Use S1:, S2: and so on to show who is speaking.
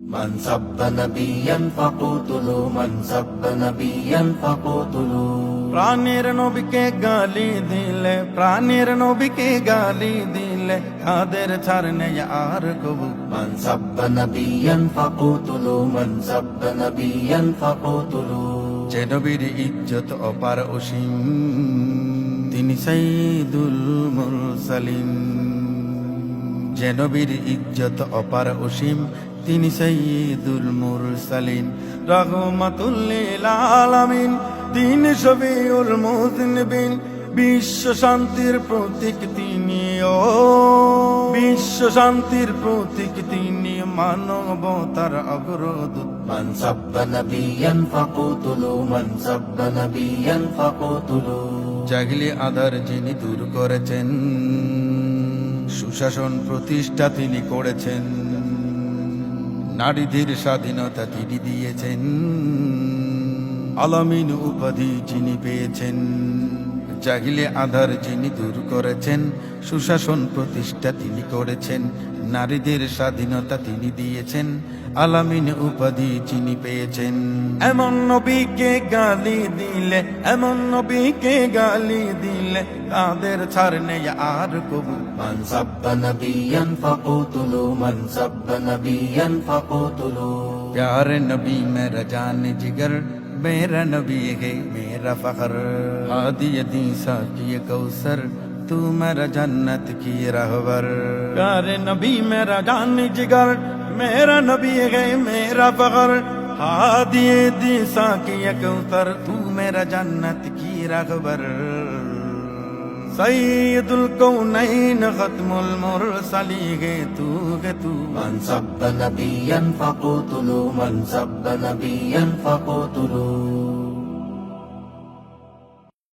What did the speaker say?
S1: من سب نبيا فقتلوا من سب نبيا فقتلوا
S2: প্রাণের নবীকে গালি দিলে প্রাণের নবীকে গালি দিলে তাদের ছাড় নেই আর কবু
S1: من سب نبيا فقتلوا من سب نبيا فقتلوا
S2: যে নবীর ইজ্জত অপার অসীম তিনি সাইদুল মুরসালিন যে নবীর ইজ্জত অপার অসীম তিনি সঈদুল মুরসালিন। রহমাতুল্লিল আলামিন। তিনি শফিউল মুজনবিন। বিশ্ব শান্তির প্রতীক তিনি ও। বিশ্ব শান্তির প্রতীক তিনি মানবতার অগ্রদূত।
S1: মান সাব্বা নবিয়ান ফাকুতুলু মান সাব্বা নবিয়ান ফাকুতুলু।
S2: জাগলি আদার যিনি দূর করেছেন সুশাসন প্রতিষ্ঠা তিনি করেছেন। নারীদের স্বাধীনতা তিনি দিয়েছেন। আলামিন উপাধি যিনি পেয়েছেন। জাহিলে আধার যিনি দূর করেছেন সুশাসন প্রতিষ্ঠা তিনি করেছেন নারীদের স্বাধীনতা তিনি দিয়েছেন আলামিন উপাধি যিনি পেয়েছেন। এমন নবীকে গালি দিলে এমন নবীকে গালি দিলে তাদের ছাড়নে আর কবু
S1: মান সাব্বা নবিয়ান ফাকুতুলু মান সাব্বা নবিয়ান ফাকুতুলু।
S2: প্যার নবী মেরা জান জিগর मेरा नबी है मेरा फखर हादी दीसा की कौसर तू मेरा जन्नत की रहबर प्यारे नबी मेरा जान जिगर मेरा नबी है मेरा फखर हादी दीसा की कौसर तू मेरा जन्नत की रहबर سيد الكونين ختم المرسلين تو تو
S1: من سب نبيا فقتلوا من سب نبيا فقتلوا